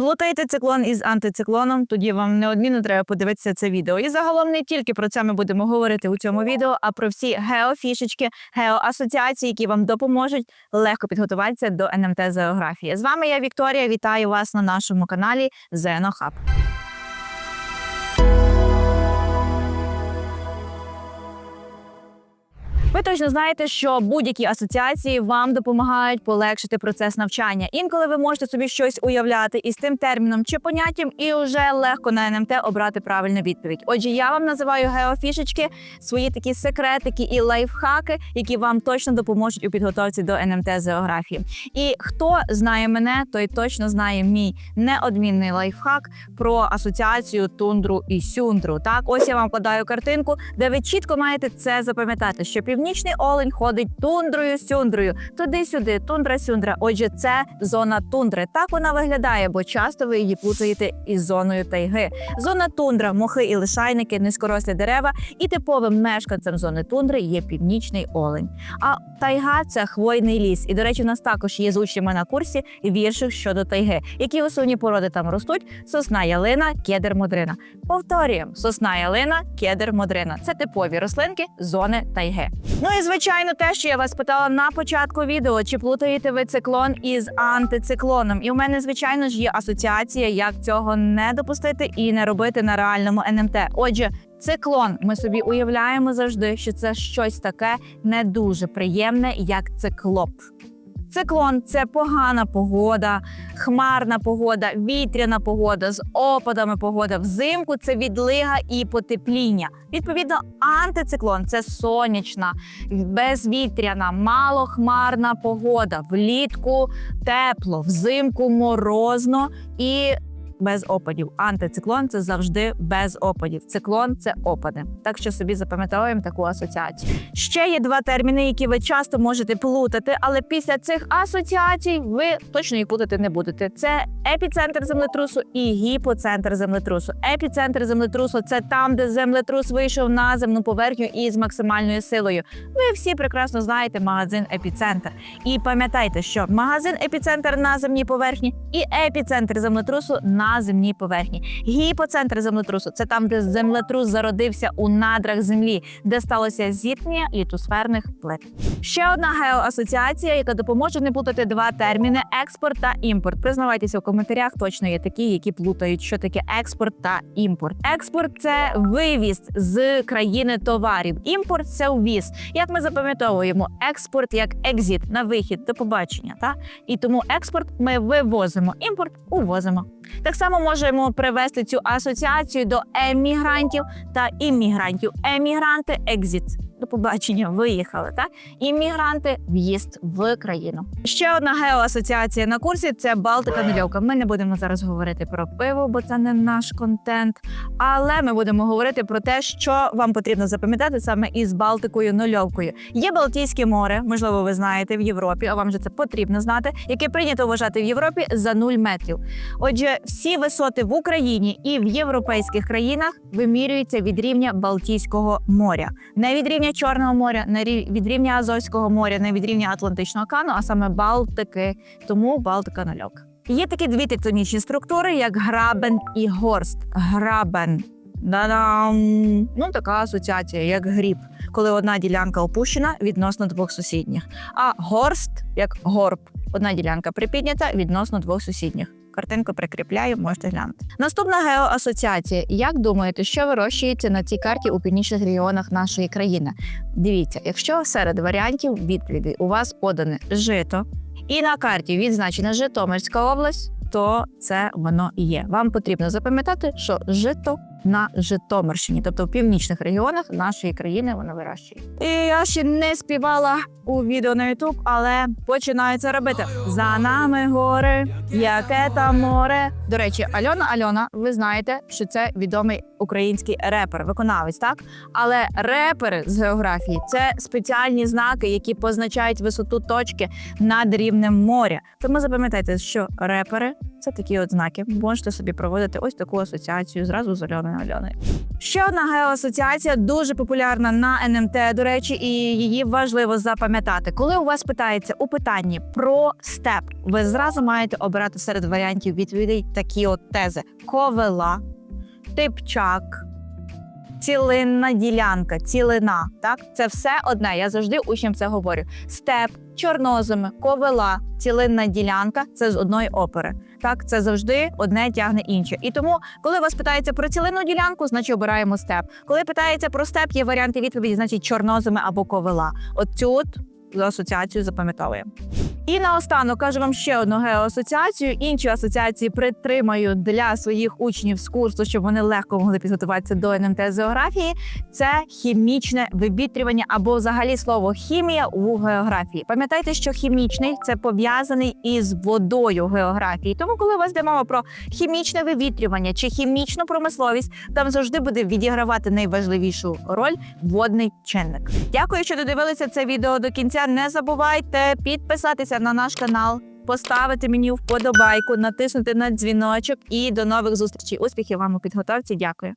Плутаєте циклон із антициклоном, тоді вам неодмінно треба подивитися це відео. І загалом не тільки про це ми будемо говорити у цьому відео, а про всі геофішечки, геоасоціації, які вам допоможуть легко підготуватися до НМТ зеографії. З вами я Вікторія. Вітаю вас на нашому каналі Зенохаб. Ви точно знаєте, що будь-які асоціації вам допомагають полегшити процес навчання. Інколи ви можете собі щось уявляти із тим терміном чи поняттям, і вже легко на НМТ обрати правильну відповідь. Отже, я вам називаю геофішечки, свої такі секретики і лайфхаки, які вам точно допоможуть у підготовці до НМТ з географії. І хто знає мене, той точно знає мій неодмінний лайфхак про асоціацію тундру і сюндру. Так, ось я вам вкладаю картинку, де ви чітко маєте це запам'ятати, що північний олень ходить тундрою сюндрою, туди-сюди, тундра сюндра. Отже, це зона тундри. Так вона виглядає, бо часто ви її плутаєте із зоною тайги. Зона тундра, мохи і лишайники, низькорослі дерева. І типовим мешканцем зони тундри є північний олень. А тайга це хвойний ліс. І, до речі, у нас також є з учнями на курсі вірших щодо тайги. Які основні породи там ростуть? Сосна ялина, кедр модрина. Повторюємо: сосна ялина, кедр модрина. Це типові рослинки зони тайги. Ну і звичайно, те, що я вас питала на початку відео, чи плутаєте ви циклон із антициклоном? І у мене, звичайно ж, є асоціація, як цього не допустити і не робити на реальному НМТ. Отже. Циклон, ми собі уявляємо завжди, що це щось таке не дуже приємне, як циклоп. Циклон це погана погода, хмарна погода, вітряна погода з опадами погода. Взимку це відлига і потепління. Відповідно, антициклон це сонячна, безвітряна, малохмарна погода. Влітку тепло, взимку морозно і без опадів. Антициклон це завжди без опадів. Циклон це опади. Так що собі запам'ятовуємо таку асоціацію. Ще є два терміни, які ви часто можете плутати, але після цих асоціацій ви точно їх плутати не будете. Це епіцентр землетрусу і гіпоцентр землетрусу. Епіцентр землетрусу це там, де землетрус вийшов на земну поверхню із максимальною силою. Ви всі прекрасно знаєте магазин епіцентр. І пам'ятайте, що магазин епіцентр на земній поверхні і епіцентр землетрусу на земній поверхні. Гіпоцентр землетрусу це там, де землетрус зародився у надрах землі, де сталося зіткнення літосферних плит. Ще одна геоасоціація, яка допоможе не плутати два терміни: експорт та імпорт. Признавайтеся в коментарях. Точно є такі, які плутають, що таке експорт та імпорт. Експорт це вивіз з країни товарів. Імпорт це ввіз. Як ми запам'ятовуємо, експорт як екзіт на вихід до побачення. Та і тому експорт ми вивозимо, імпорт увозимо. Так само можемо привести цю асоціацію до емігрантів та іммігрантів. Емігранти екзіт. До побачення виїхали. Так іммігранти в'їзд в країну. Ще одна геоасоціація на курсі це Балтика нульовка. Ми не будемо зараз говорити про пиво, бо це не наш контент. Але ми будемо говорити про те, що вам потрібно запам'ятати саме із Балтикою нульовкою. Є Балтійське море, можливо, ви знаєте в Європі, а вам же це потрібно знати, яке прийнято вважати в Європі за 0 метрів. Отже, всі висоти в Україні і в європейських країнах вимірюються від рівня Балтійського моря, не від рівня Чорного моря, не від рівня Азовського моря, не від рівня Атлантичного океану, а саме Балтики. Тому Балтика нульовка. Є такі дві тектонічні структури, як грабен і горст. Грабен. Да-дам! Ну, така асоціація, як гріб, коли одна ділянка опущена відносно двох сусідніх. А горст як горб. Одна ділянка припіднята відносно двох сусідніх. Картинку прикріпляю, можете глянути. Наступна геоасоціація. Як думаєте, що вирощується на цій карті у північних регіонах нашої країни? Дивіться, якщо серед варіантів відповідей у вас подане жито, і на карті відзначена Житомирська область, то це воно і є. Вам потрібно запам'ятати, що жито на Житомирщині, тобто в північних регіонах нашої країни воно вирощує. І я ще не співала у відео на Ютуб, але починаю це робити. За нами гори, яке там море. До речі, Альона Альона, ви знаєте, що це відомий український репер, виконавець, так? Але репери з географії це спеціальні знаки, які позначають висоту точки над рівнем моря. Тому запам'ятайте, що репери це такі от знаки. Можете собі проводити ось таку асоціацію зразу з Альоною. Альоною. Ще одна геоасоціація дуже популярна на НМТ, до речі, і її важливо запам'ятати. Коли у вас питається у питанні про степ, ви зразу маєте обирати серед варіантів відповідей такі от тези: ковела, типчак. Цілинна ділянка, цілина. Так, це все одне. Я завжди учням це говорю. Степ, чорноземи, ковела, цілинна ділянка це з одної опери. Так, це завжди одне тягне інше. І тому, коли вас питається про цілинну ділянку, значить обираємо степ. Коли питається про степ, є варіанти відповіді, значить чорноземи або ковила. От цю от асоціацію запам'ятовуємо. І наостанок кажу вам ще одну геоасоціацію. Інші асоціації притримаю для своїх учнів з курсу, щоб вони легко могли підготуватися до НМТ з географії. Це хімічне вивітрювання або взагалі слово хімія у географії. Пам'ятайте, що хімічний це пов'язаний із водою географії. Тому, коли у вас йде мова про хімічне вивітрювання чи хімічну промисловість, там завжди буде відігравати найважливішу роль водний чинник. Дякую, що додивилися це відео до кінця. Не забувайте підписатися на наш канал. Поставити мені вподобайку, натиснути на дзвіночок і до нових зустрічей. Успіхів вам у підготовці. Дякую.